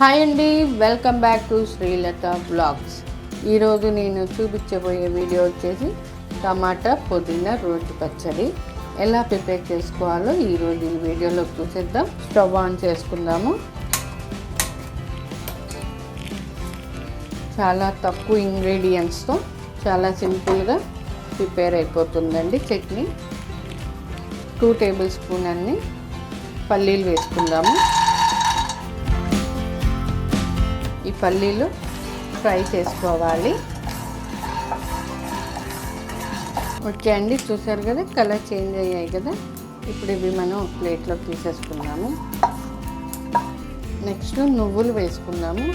Hi అండి welcome back to Srilatha blogs. ఈరోజు నేను చూపించబోయే వీడియో వచ్చేసి టమాటా పుదీనా రోటి పచ్చడి. ఎలా ప్రిపేర్ చేసుకోవాలో ఈరోజు ఈ వీడియోలో చూసేద్దాం. స్టవ్ ఆన్ చేసుకుందాము. చాలా తక్కువ ఇంగ్రీడియంట్స్తో చాలా సింపుల్గా ప్రిపేర్ అయిపోతుందండి చట్నీ. టూ టేబుల్ స్పూన్ అన్ని పల్లీలు వేసుకుందాము. ఈ పల్లీలు ఫ్రై చేసుకోవాలి. ఓకే అండి చూసారు కదా కలర్ చేంజ్ అయ్యాయి కదా. ఇప్పుడు ఇవి మనం ప్లేట్లో తీసేసుకుందాము. నెక్స్ట్ నువ్వులు వేసుకుందాము.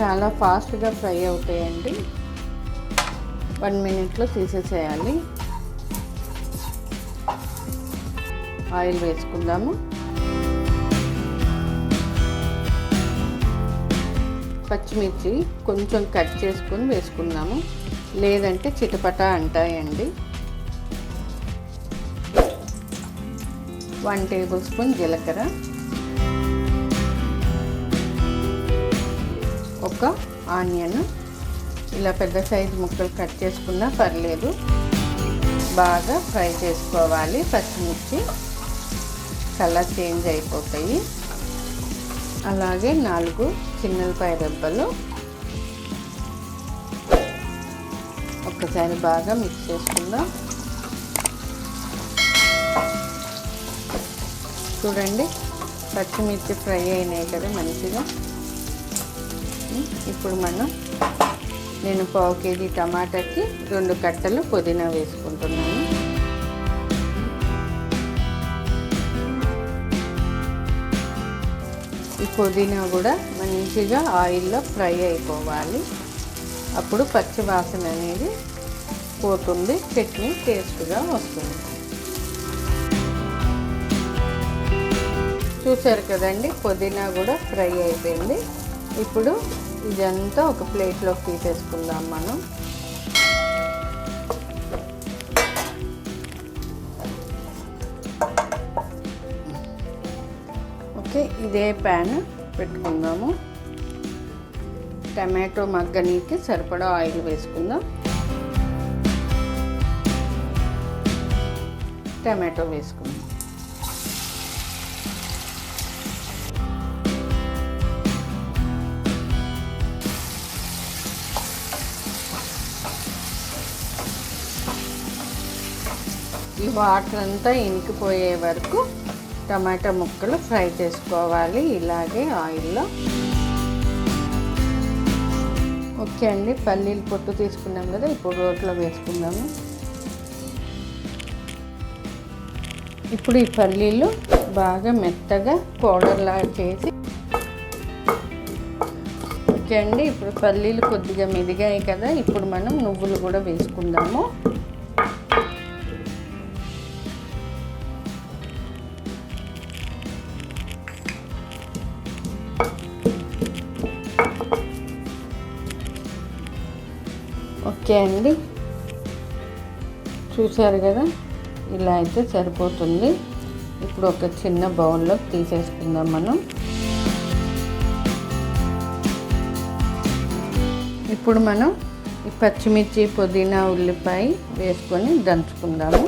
చాలా ఫాస్ట్గా ఫ్రై అవుతాయండి. వన్ మినిట్లో తీసేసేయాలి. ఆయిల్ వేసుకుందాము. పచ్చిమిర్చి కొంచెం కట్ చేసుకొని వేసుకుందాము. లేదంటే చిటపట అంటాయండి. వన్ టేబుల్ స్పూన్ జీలకర్ర. ఒక ఆనియన్. ఇలా పెద్ద సైజు ముక్కలు కట్ చేసుకున్నా పర్లేదు. బాగా ఫ్రై చేసుకోవాలి. పచ్చిమిర్చి కలర్ చేంజ్ అయిపోతాయి. అలాగే నాలుగు చిన్నపాయ రెబ్బలు. ఒక్కసారి బాగా మిక్స్ చేసుకుందాం. చూడండి పచ్చిమిర్చి ఫ్రై అయినాయి కదా మంచిగా. ఇప్పుడు మనం నేను పావు కేజీ టమాటాకి రెండు కట్టలు పుదీనా వేసుకుంటున్నాను. పుదీనా కూడా మంచిగా ఆయిల్లో ఫ్రై అయిపోవాలి. అప్పుడు పచ్చి వాసన అనేది పోతుంది చట్నీ టేస్ట్గా వస్తుంది. చూసారు కదండి పుదీనా కూడా ఫ్రై అయిపోయింది. ఇప్పుడు ఇదంతా ఒక ప్లేట్లోకి తీసేసుకుందాం మనం. ఇదే ప్యాన్ పెట్టుకుందాము. టమాటో మగ్గనీకి సరిపడా ఆయిల్ వేసుకుందాం. టమాటో వేసుకుందాం. ఈ వాటర్ అంతా ఇనికిపోయే వరకు టమాటా ముక్కలు ఫ్రై చేసుకోవాలి. ఇలాగే ఆయిల్లో. ఓకే అండి పల్లీలు పొట్టు తీసుకున్నాం కదా ఇప్పుడు రోట్లో వేసుకుందాము. ఇప్పుడు ఈ పల్లీలు బాగా మెత్తగా పౌడర్లా చేసి ఓకే అండి ఇప్పుడు పల్లీలు కొద్దిగా మెదిగాయి కదా ఇప్పుడు మనం నువ్వులు కూడా వేసుకుందాము. ఓకే అండి. చూశారు కదా? ఇలా అయితే సరిపోతుంది. ఇప్పుడు ఒక చిన్న బౌల్లోకి తీసేసుకుందాం మనం. ఇప్పుడు మనం ఈ పచ్చిమిర్చి పుదీనా ఉల్లిపాయ వేసుకొని దంచుకుందాము.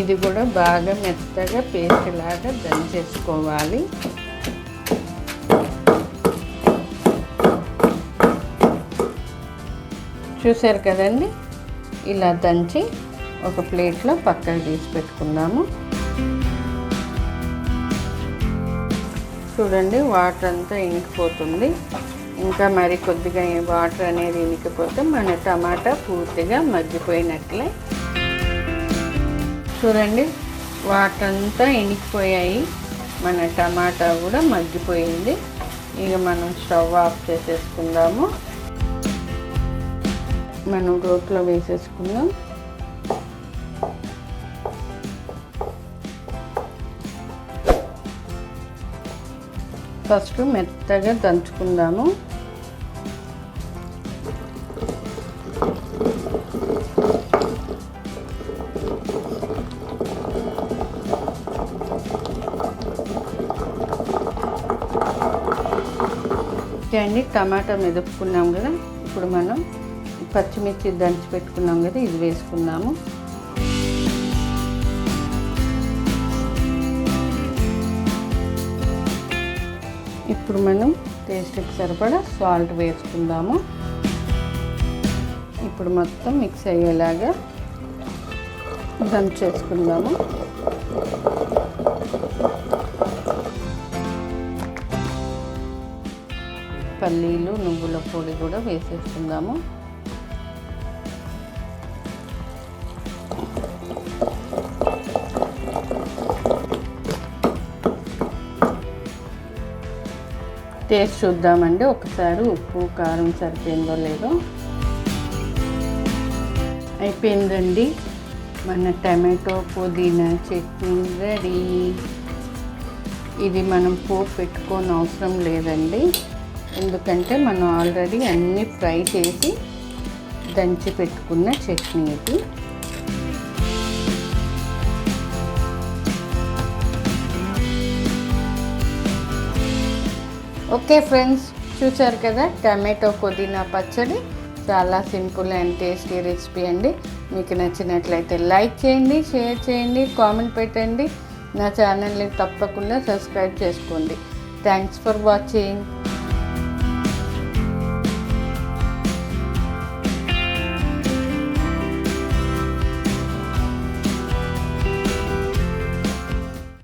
ఇది కూడా బాగా మెత్తగా పేస్ట్ లాగా దంచేసుకోవాలి చూసారు కదండి? ఇలా దంచి ఒక ప్లేట్లో పక్కన తీసి పెట్టుకుందాము. చూడండి వాటర్ అంతా ఇంకిపోతుంది. ఇంకా మరి కొద్దిగా వాటర్ అనేది ఇంకిపోతే మన టమాటా పూర్తిగా మగ్గిపోయినట్లే. చూడండి వాటంతా ఎండిపోయాయి మన టమాటా కూడా మగ్గిపోయింది. ఇక మనం స్టవ్ ఆఫ్ చేసేసుకుందాము. మనం రోట్లో వేసేసుకుందాం. ఫస్ట్ మెత్తగా దంచుకుందాము. ఓకే అండి. టమాటా మెదుపుకున్నాం కదా. ఇప్పుడు మనం పచ్చిమిర్చి దంచి పెట్టుకున్నాం కదా ఇది వేసుకున్నాము ఇప్పుడు మనం టేస్ట్కి సరిపడా సాల్ట్ వేసుకుందాము. ఇప్పుడు మొత్తం మిక్స్ అయ్యేలాగా దంచేసుకుందాము. పల్లీలు నువ్వుల పొడి కూడా వేసేసుకుందాము టేస్ట్ చూద్దామండి. ఒకసారి ఉప్పు కారం సరిపోయిందో లేదో. అయిపోయిందండి. మన టమాటో పుదీనా చట్నీ రెడీ. ఇది మనం పోపు పెట్టుకోని అవసరం లేదండి. ఎందుకంటే మనం ఆల్రెడీ అన్నీ ఫ్రై చేసి దంచి పెట్టుకున్న చట్నీ ఇది. ఓకే ఫ్రెండ్స్ చూసారు కదా టమాటో పుదీనా పచ్చడి. చాలా సింపుల్ అండ్ టేస్టీ రెసిపీ అండి. మీకు నచ్చినట్లయితే లైక్ చేయండి షేర్ చేయండి కామెంట్ పెట్టండి. నా ఛానల్ని తప్పకుండా సబ్స్క్రైబ్ చేసుకోండి. Thanks for watching.